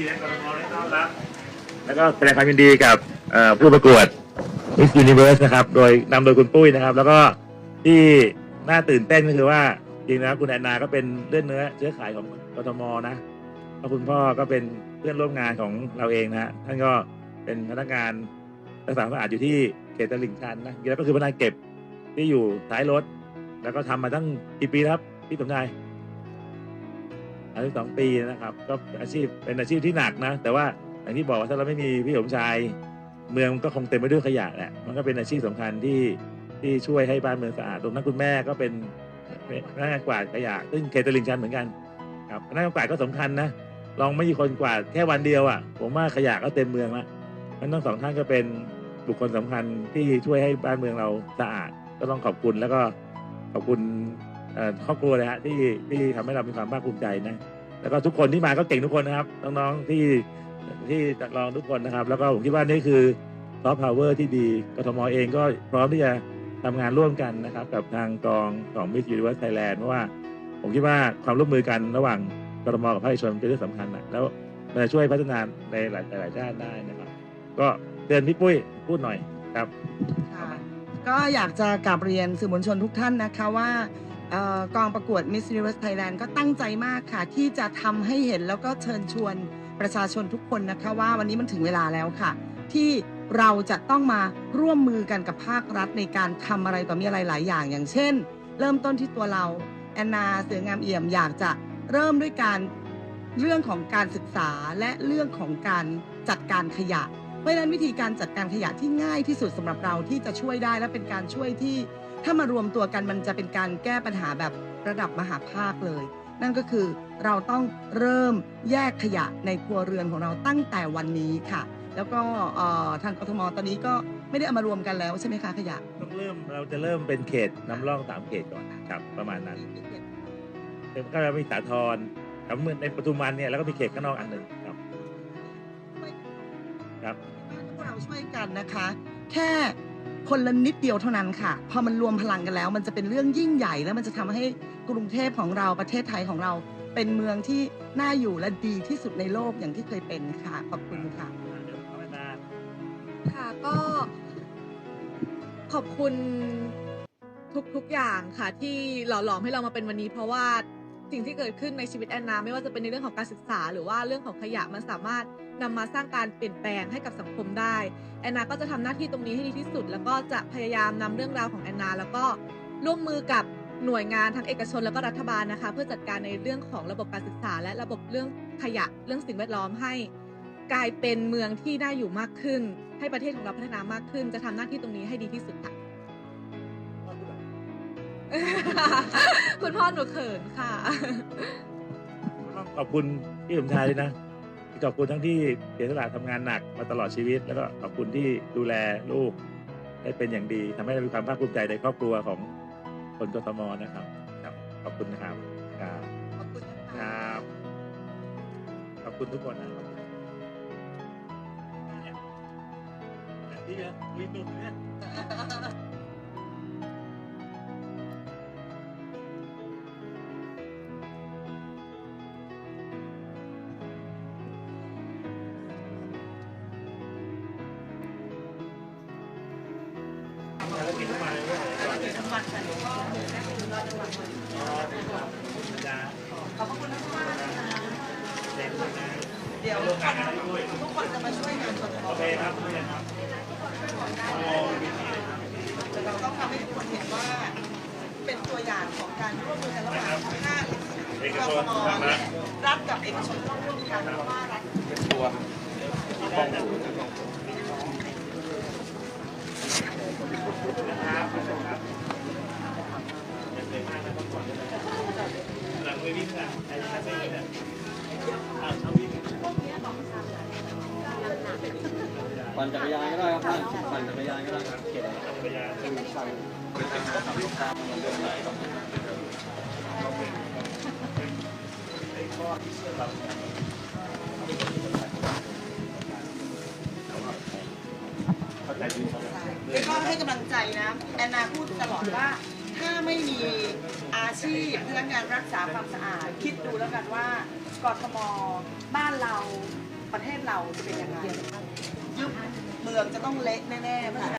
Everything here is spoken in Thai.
ดีให้กรมได้ต้อนรับ แล้วก็แสดงความยินดีกับเอ่อผู้ประกวด Miss Universe นะครับ โดยนำโดยคุณปุ้ยนะครับ แล้วก็ที่น่าตื่นเต้นก็คือว่าจริงๆแล้วคุณแอนนาก็เป็นเลือดเนื้อเชื้อขายของกทมนะแล้วคุณพ่อก็เป็นเพื่อนร่วมงานของเราเองนะฮะท่านก็เป็นพนักงานรักษาความสะอาดอยู่ที่เขตตลิ่งชันนะแล้วก็คือพนักงานเก็บที่อยู่ท้ายรถ แล้วก็ทำมาตั้งกี่ปีแล้วครับพี่สมชาย อายุสองปีนะครับ ก็อาชีพเป็นอาชีพที่หนักนะ แต่ว่าอย่างที่บอกว่าถ้าเราไม่มีพี่สมชาย เมืองก็คงเต็มไปด้วยขยะแหละมันก็เป็นอาชีพสำคัญที่ที่ช่วยให้บ้านเมืองสะอาดรวมทั้งคุณแม่ก็เป็นพนักงานกวาดขยะซึ่งเคตลิงชันเหมือนกันครับพนักงานกวาดก็สำคัญนะลองไม่มีคนกวาดแค่วันเดียวอะ ผมว่าขยะก็เต็มเมืองละนั้นทั้งสองท่านก็เป็นบุคคลสำคัญที่ช่วยให้บ้านเมืองเราสะอาด ก็ต้องขอบคุณแล้วก็ขอบคุณ ครอบครัวเลยฮะที่ที่ทำให้เรามีความภาคภูมิใจนะแล้วก็ทุกคนที่มาก็เก่งทุกคนนะครับน้องๆที่ที่ลองทุกคนนะครับ แล้วก็ผมคิดว่านี่คือซอฟต์พาวเวอร์ที่ดีกทมเองก็พร้อมที่จะทำงานร่วมกันนะครับ กับทางกองของ Miss Universe Thailand เพราะว่าผมคิดว่าความร่วมมือกันระหว่างกทมกับภาคเอกชนเป็นเรื่องสำคัญนะแล้วมันจะช่วยพัฒนาในหลายหลายด้านได้นะครับ ก็เตือนพี่ปุ้ยพูดหน่อยครับ ก็อยากจะกราบเรียนสื่อมวลชนทุกท่านนะคะว่า กองประกวด Miss Universe Thailand ก็ตั้งใจมากค่ะ ที่จะทำให้เห็นแล้วก็เชิญชวนประชาชนทุกคนนะคะว่าวันนี้มันถึงเวลาแล้วค่ะ ที่เราจะต้องมาร่วมมือกันกับภาครัฐในการทำอะไรต่อมีอะไรหลายอย่าง อย่างเช่น เริ่มต้นที่ตัวเราแอนนาเสืองามเอี่ยมอยากจะเริ่มด้วยการเรื่องของการศึกษาและเรื่องของการจัดการขยะ เพราะฉะนั้นวิธีการจัดการขยะที่ง่ายที่สุดสำหรับเราที่จะช่วยได้และเป็นการช่วยที่ ถ้ามารวมตัวกันมันจะเป็นการแก้ปัญหาแบบระดับมหาภาคเลย นั่นก็คือเราต้องเริ่มแยกขยะในครัวเรือนของเราตั้งแต่วันนี้ค่ะ แล้วก็เอ่อทางกทมตอนนี้ก็ไม่ได้เอามารวมกันแล้วใช่ไหมคะขยะต้องเริ่มเราจะเริ่มเป็นเขตนำร่องสามเขตก่อนครับประมาณนั้นก็จะมีสาทรครับเหมือนในปทุมวันเนี่ยแล้วก็มีเขตข้างนอกอันหนึ่งครับครับพวกเราช่วยกันนะคะ แค่ คนละนิดเดียวเท่านั้นค่ะ พอมันรวมพลังกันแล้ว มันจะเป็นเรื่องยิ่งใหญ่ แล้วมันจะทำให้กรุงเทพของเราประเทศไทยของเรา เป็นเมืองที่น่าอยู่และดีที่สุดในโลกอย่างที่เคยเป็นค่ะ ขอบคุณค่ะค่ะก็ขอบคุณทุกๆอย่างค่ะ ที่หล่อหลอมให้เรามาเป็นวันนี้ เพราะว่าสิ่งที่เกิดขึ้นในชีวิตแอนนา ไม่ว่าจะเป็นในเรื่องของการศึกษา หรือว่าเรื่องของขยะมันสามารถ นำมาสร้างการเปลี่ยนแปลงให้กับสังคมได้แอนนาก็จะทำหน้าที่ตรงนี้ให้ดีที่สุด แล้วก็จะพยายามนำเรื่องราวของแอนนา แล้วก็ร่วมมือกับหน่วยงานทั้งเอกชนแล้วก็รัฐบาลนะคะ เพื่อจัดการในเรื่องของระบบการศึกษา และระบบเรื่องขยะเรื่องสิ่งแวดล้อมให้ กลายเป็นเมืองที่น่าอยู่มากขึ้น ให้ประเทศของเราพัฒนามากขึ้น จะทำหน้าที่ตรงนี้ให้ดีที่สุดค่ะคุณพ่อหนูเขินค่ะต้องขอบคุณพี่สมชายด้วยนะ ขอบคุณทั้งที่เสียสละทำงานหนักมาตลอดชีวิต แล้วก็ขอบคุณที่ดูแลลูกได้เป็นอย่างดีทำให้เรามีความภาคภูมิใจในครอบครัวของคนกทมนะครับครับ ขอบคุณนะครับครับขอบคุณนะคคะรับขอบคุณทุกคนนะครับที่จะมีหนุ่มเนี่ย เลยก่อนเลยน้ำมันค่ะจ้าขอบคุณมากนะคะแดงด้วยนะเดี๋ยวร่วมงานกันทุกคนจะมาช่วยงานกทมโอเคครับไม่เป็นไรครับโอเลยครับเราต้องทำให้ทุกคนเห็นว่า เป็นตัวอย่างของการร่วมมือกันระหว่างภาคเอกชนรัฐกับเอกชนต้องร่วมกันเพราะว่ารัฐตัวป้องกันนะครับครับอย่าเสียมากนะพักผ่อนด้วยนะหลังไม่วิ่งอะใครจะไม่วิ่งอะอะเอาวิ่ง ปั่นจักรยานก็ได้ครับท่านปั่นจักรยานก็ได้ครับเข็นจักรยานเป็นกับลูกค้ามันเดินไหนครับไอ้ข้อที่เชื่อเราเขาใจดีครับแล้วก็ให้กำลังใจนะแอนนาพูดตลอดว่าถ้าไม่มี อาชีพพนักงานรักษาความสะอาด คิดดูแล้วกันว่ากทมบ้านเราประเทศเราจะเป็นยังไงยุบเมืองจะต้องเละแน่ๆเพราะฉะนั้น